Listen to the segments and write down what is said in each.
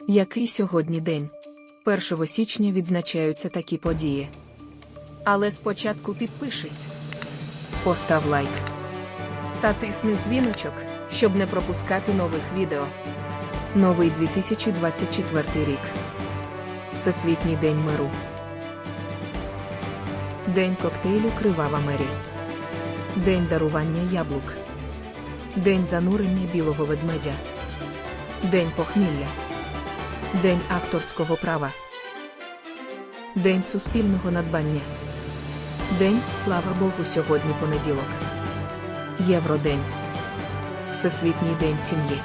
Який сьогодні день? 1 січня відзначаються такі події. Але спочатку підпишись Постав лайк. та тисни дзвіночок, щоб не пропускати нових відео. Новий 2024 рік. Всесвітній день миру. День коктейлю Кривава Мері. День дарування яблук. День занурення білого ведмедя. День похмілля. День авторського права. День суспільного надбання. День, слава Богу, сьогодні понеділок. Євродень. Всесвітній день сім'ї.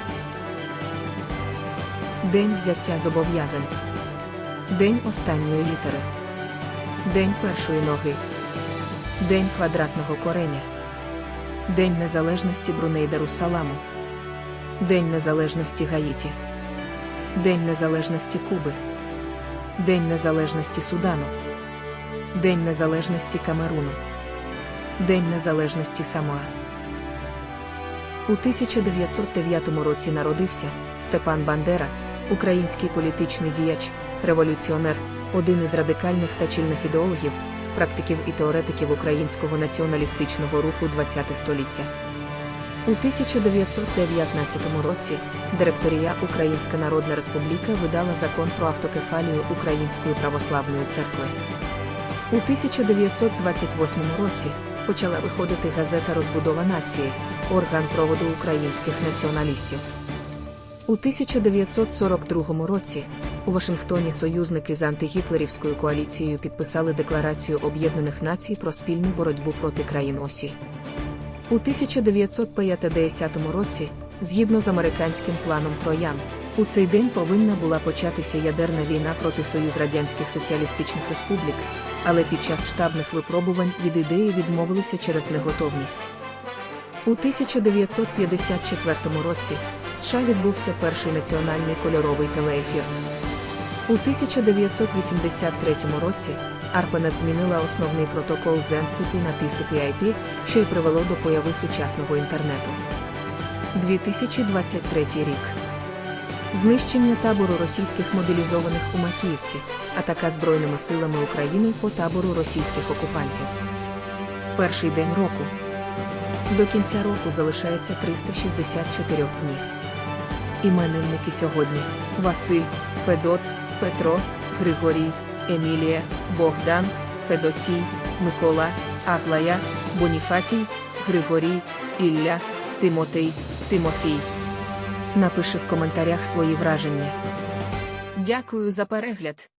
День взяття зобов'язань. День останньої літери. День першої ноги. День квадратного кореня. День незалежності Бруней Дарусаламу. День незалежності Гаїті. День незалежності Куби. День незалежності Судану. День незалежності Камеруну. День незалежності Самоа. У 1909 році народився Степан Бандера, український політичний діяч, революціонер, один із радикальних та чільних ідеологів, практиків і теоретиків українського націоналістичного руху ХХ століття. У 1919 році директорія Українська Народна Республіка видала закон про автокефалію Української православної церкви. У 1928 році почала виходити газета Розбудова нації, орган проводу українських націоналістів. У 1942 році у Вашингтоні союзники з антигітлерівською коаліцією підписали Декларацію Об'єднаних Націй про спільну боротьбу проти країн Осі. У 1950 році, згідно з американським планом Троян, у цей день повинна була початися ядерна війна проти Союз Радянських Соціалістичних Республік, але під час штабних випробувань від ідеї відмовилися через неготовність. У 1954 році в США відбувся перший національний кольоровий телеефір. У 1983 році ARPANET змінила основний протокол з на TCP/IP, що й привело до появи сучасного інтернету. 2023 рік. Знищення табору російських мобілізованих у Макіївці, атака Збройними силами України по табору російських окупантів. Перший день року. До кінця року залишається 364 днів. Іменинники сьогодні: Василь, Федот, Петро, Григорій, Емілія, Богдан, Федосій, Микола, Аглая, Боніфатій, Григорій, Ілля, Тимотей, Тимофій. Напиши в коментарях свої враження. Дякую за перегляд.